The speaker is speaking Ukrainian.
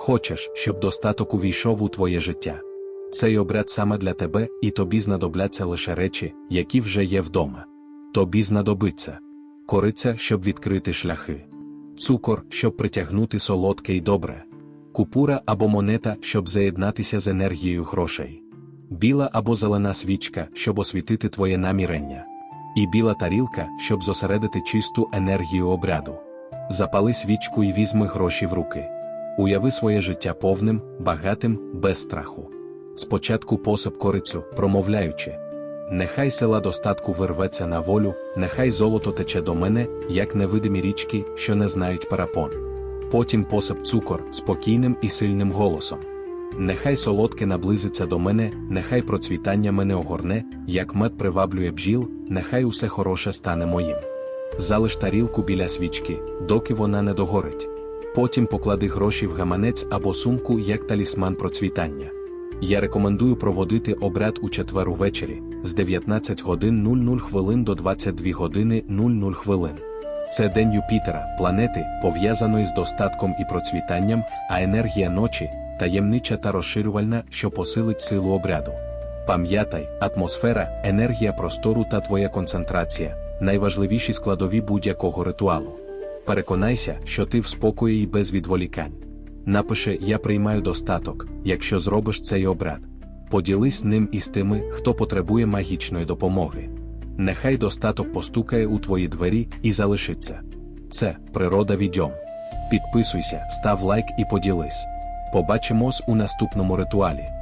Хочеш, щоб достаток увійшов у твоє життя. Цей обряд саме для тебе, і тобі знадобляться лише речі, які вже є вдома. Тобі знадобиться кориця, щоб відкрити шляхи, цукор, щоб притягнути солодке й добре, купура або монета, щоб заєднатися з енергією грошей, біла або зелена свічка, щоб освітити твоє намірення, і біла тарілка, щоб зосередити чисту енергію обряду. Запали свічку і візьми гроші в руки. Уяви своє життя повним, багатим, без страху. Спочатку посип корицю, промовляючи. Нехай села достатку вирветься на волю, нехай золото тече до мене, як невидимі річки, що не знають перепон. Потім посип цукор спокійним і сильним голосом. Нехай солодке наблизиться до мене, нехай процвітання мене огорне, як мед приваблює бджіл, нехай усе хороше стане моїм. Залиш тарілку біля свічки, доки вона не догорить. Потім поклади гроші в гаманець або сумку як талісман процвітання. Я рекомендую проводити обряд у четвер увечері з 19 годин 00 хвилин до 22 години 00 хвилин. Це день Юпітера, планети, пов'язаної з достатком і процвітанням, а енергія ночі таємнича та розширювальна, що посилить силу обряду. Пам'ятай, атмосфера, енергія простору та твоя концентрація найважливіші складові будь-якого ритуалу. Переконайся, що ти в спокої і без відволікань. Напиши Я приймаю достаток, якщо зробиш цей обряд. Поділись ним із тими, хто потребує магічної допомоги. Нехай достаток постукає у твої двері і залишиться. Це природа відьом. Підписуйся, став лайк і поділись. Побачимось у наступному ритуалі.